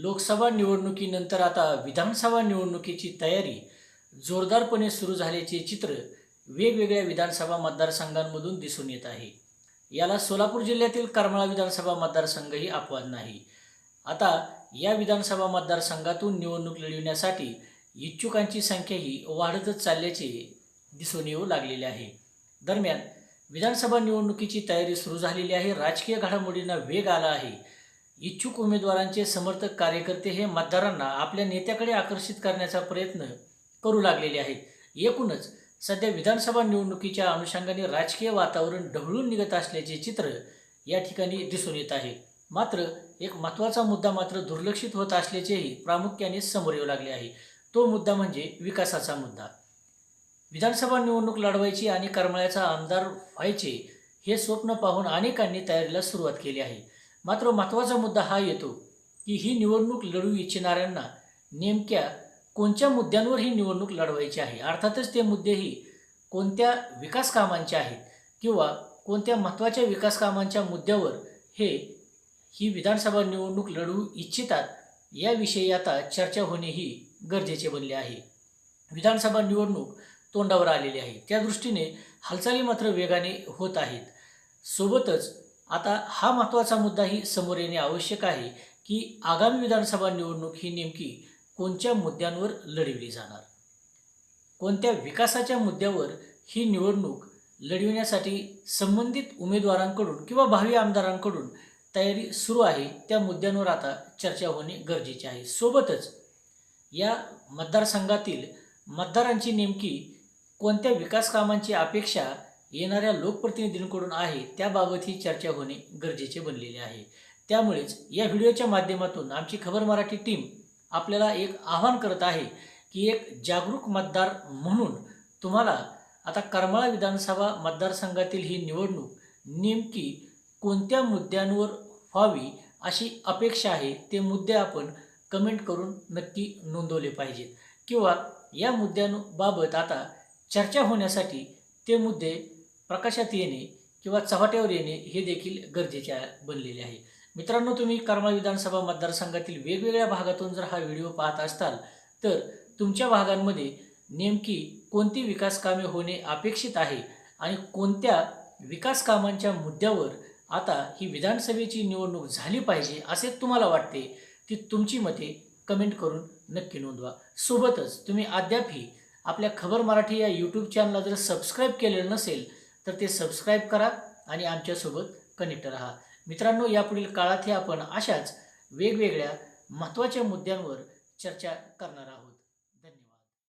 लोकसभा निवडणुकीनंतर आता विधानसभा निवडणुकीची तयारी जोरदारपणे सुरू झाल्याचे चित्र वेगवेगळ्या विधानसभा मतदारसंघांमधून दिसून येत आहे. याला सोलापूर जिल्ह्यातील करमाळा विधानसभा मतदारसंघही अपवाद नाही. आता या विधानसभा मतदारसंघातून निवडणूक लढविण्यासाठी इच्छुकांची संख्याही वाढतच चालल्याचे दिसून येऊ लागलेले आहे. दरम्यान विधानसभा निवडणुकीची तयारी सुरू झालेली आहे. राजकीय घडामोडींना वेग आला आहे. इच्छुक उमेदवारांचे समर्थक कार्यकर्ते हे मतदारांना आपल्या नेत्याकडे आकर्षित करण्याचा प्रयत्न करू लागलेले आहेत. एकूणच सध्या विधानसभा निवडणुकीच्या अनुषंगाने राजकीय वातावरण ढवळून निघत असल्याचे चित्र या ठिकाणी दिसून येत आहे. मात्र एक महत्त्वाचा मुद्दा मात्र दुर्लक्षित होत असल्याचेही प्रामुख्याने समोर येऊ लागले आहे. तो मुद्दा म्हणजे विकासाचा मुद्दा. विधानसभा निवडणूक लढवायची आणि करमळ्याचा आमदार व्हायचे हे स्वप्न पाहून अनेकांनी तयारीला सुरुवात केली आहे. मात्र महत्त्वाचा मुद्दा हा येतो की ही निवडणूक लढवू इच्छिणाऱ्यांना नेमक्या कोणत्या मुद्द्यांवर ही निवडणूक लढवायची आहे? अर्थातच ते मुद्देही कोणत्या विकास कामांचे आहेत किंवा कोणत्या महत्त्वाच्या विकास कामांच्या मुद्द्यावर हे ही विधानसभा निवडणूक लढवू इच्छितात याविषयी आता चर्चा होणे ही गरजेचे बनले आहे. विधानसभा निवडणूक तोंडावर आलेली आहे. त्या दृष्टीने हालचाली मात्र वेगाने होत आहेत. सोबतच आता हा महत्त्वाचा मुद्दाही समोर येणे आवश्यक आहे की आगामी विधानसभा निवडणूक ही नेमकी कोणत्या मुद्द्यांवर लढविली जाणार? कोणत्या विकासाच्या मुद्द्यावर ही निवडणूक लढविण्यासाठी संबंधित उमेदवारांकडून किंवा भावी आमदारांकडून तयारी सुरू आहे त्या मुद्द्यांवर आता चर्चा होणे गरजेचे आहे. सोबतच या मतदारसंघातील मतदारांची नेमकी कोणत्या विकास कामांची अपेक्षा येणाऱ्या लोकप्रतिनिधींकडून आहे त्याबाबत ही चर्चा होणे गरजेचे बनलेले आहे. त्यामुळेच या व्हिडिओच्या माध्यमातून आमची खबर मराठी टीम आपल्याला एक आव्हान करत आहे की एक जागरूक मतदार म्हणून तुम्हाला आता करमाळा विधानसभा मतदारसंघातील ही निवडणूक नेमकी कोणत्या मुद्द्यांवर व्हावी अशी अपेक्षा आहे ते मुद्दे आपण कमेंट करून नक्की नोंदवले पाहिजेत. किंवा या मुद्द्यांबाबत आता चर्चा होण्यासाठी ते मुद्दे प्रकाशात येणे किंवा चव्हाट्यावर येणे हे देखील गरजेचे आहे- बनलेले आहे. मित्रांनो तुम्ही करमाळा विधानसभा मतदारसंघातील वेगवेगळ्या भागातून जर हा व्हिडिओ पाहत असताल तर तुमच्या भागांमध्ये नेमकी कोणती विकास कामे होणे अपेक्षित आहे आणि कोणत्या विकास कामांच्या मुद्द्यावर आता ही विधानसभेची निवडणूक झाली पाहिजे असे तुम्हाला वाटते ती तुमची मते कमेंट करून नक्की नोंदवा. सोबतच तुम्ही अद्यापही आपल्या खबर मराठी या यूट्यूब चॅनलला जर सबस्क्राईब केलेलं नसेल तर ते सबस्क्राईब करा आणि आमच्यासोबत कनेक्ट राहा. मित्रांनो यापुढील काळातही आपण अशाच वेगवेगळ्या महत्त्वाच्या मुद्द्यांवर चर्चा करणार आहोत.